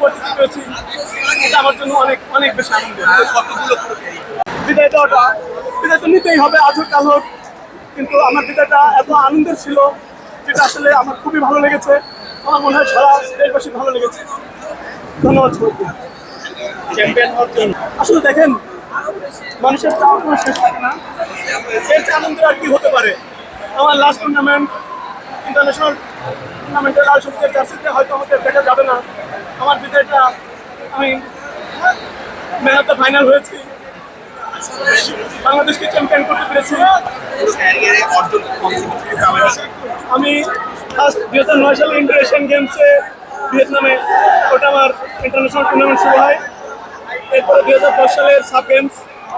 পেয়েছি এটা আমার জন্য অনেক অনেক বেশি আনন্দ বিদায় তো নিতেই হবে কাল হোক কিন্তু আমার বিদায়টা এত আনন্দের ছিল যেটা আসলে আমার খুবই ভালো লেগেছে আমার মনে হয় সারা দেশবাসী ভালো লেগেছে ধন্যবাদ আসলে দেখেন, মানুষের কোনো শেষ থাকে না। এর চেয়ে আনন্দের আর কি হতে পারে। আমার লাস্ট টুর্নামেন্ট ইন্টারন্যাশনাল টুর্নামেন্টের লাল সবুজের জার্সিতে হয়তো আমাকে দেখা যাবে না। আমার বিদায়টা আমি ম্যান অফ দ্য ফাইনাল হয়েছি। বাংলাদেশকে চ্যাম্পিয়ন করতে পেরেছি। আমি ফার্স্ট দুই হাজার নয় সালে ইন্টার এশিয়ান গেমসে ভিয়েতনামে ওটা আমার ইন্টারন্যাশনাল টুর্নামেন্ট শুরু হয়। এরপরে দুই হাজার দশ সালের সাব গেমস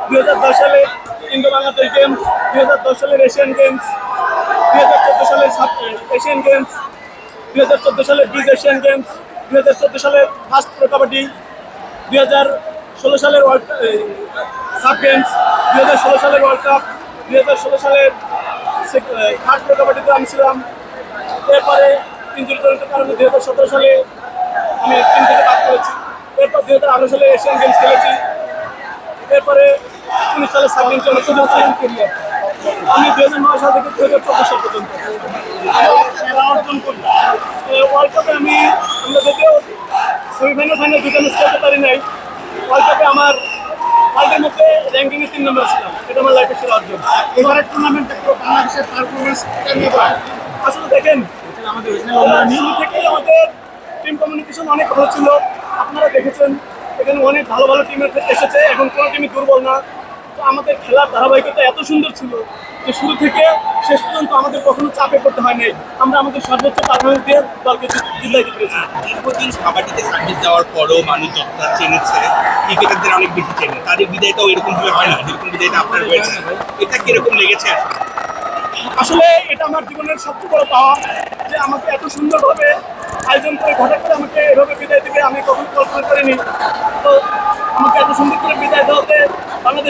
দুই হাজার দশ সালে ইন্দো বাংলাদেশ গেমস দুই হাজার দশ সালের এশিয়ান গেমস দুই হাজার চোদ্দ সালের এশিয়ান গেমস দুই হাজার চোদ্দ সালের বিজ এশিয়ান গেমস দুই হাজার চোদ্দ সালের ফার্স্ট প্রো কাবাডি দুই হাজার ষোলো সালের ওয়ার্ল্ড সাব গেমস দুই হাজার ষোলো সালের ওয়ার্ল্ড কাপ দুই হাজার ষোলো সালের থার্ড প্রো কাবাডিতে আমি ছিলাম এরপরে ইঞ্জুরি জনিত কারণে দুই হাজার সতেরো সালে আমি টিম থেকে বাদ করেছি এরপর দুই হাজার আঠারো সালে এশিয়ান গেমস খেলেছি। এরপরে উনিশ সালে সাব গেমস সুযোগ কেরিয়ার আমি দুই হাজার নয় সাল থেকে দুই হাজার চব্বিশ পর্যন্ত ওয়ার্ল্ড কাপে আমি আমরা যদিও সেমিফাইনাল ফাইনাল দুটো মিস করতে পারি নাই। ওয়ার্ল্ড কাপে আমার ওয়ার্ল্ডের মধ্যে র্যাঙ্কিংয়ে তিন নম্বর ছিলাম। এটা আমার লাইফের সেরা অর্জন। এবারের টুর্নামেন্টে আসলে দেখেন, আমাদের শুরু থেকেই আমাদের টিম কমিউনিকেশন অনেক ভালো ছিল। আপনারা দেখেছেন, এখানে অনেক ভালো ভালো টিমের এসেছে। এখন কোনো টিমই দুর্বল না। তো আমাদের খেলার ধারাবাহিকতা এত সুন্দর ছিল। যে শুরু থেকে শেষ পর্যন্ত আমাদের কখনো চাপে পড়তে হয় নাই আমরা আমাদের সর্বোচ্চ পারফরমেন্স দিয়ে দলকে জিতাইতে পেরেছি। দীর্ঘদিন কাবাডিতে সার্ভিস দেওয়ার পরও মানুষ যতটা চেনেছে ক্রিকেটারদের অনেক বেশি চেনে। তাদের বিদায়টাও এরকম ভাবে হয় না যেরকম বিদায়টা আপনার হয়েছে। এটা কীরকম লেগেছে আসলে? আসলে এটা আমার জীবনের সবচেয়ে বড় পাওয়া যে আমাকে এত সুন্দরভাবে আয়োজন করে হঠাৎ করে আমাকে এভাবে বিদায় দিবে আমি কখনো কল্পনা করিনি। তো আমাকে এত সুন্দর করে বিদায় দেওয়াতে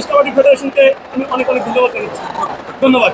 বাংলাদেশ কাবাডি ফেডারেশনকে আমি অনেক অনেক ধন্যবাদ জানাচ্ছি। ধন্যবাদ।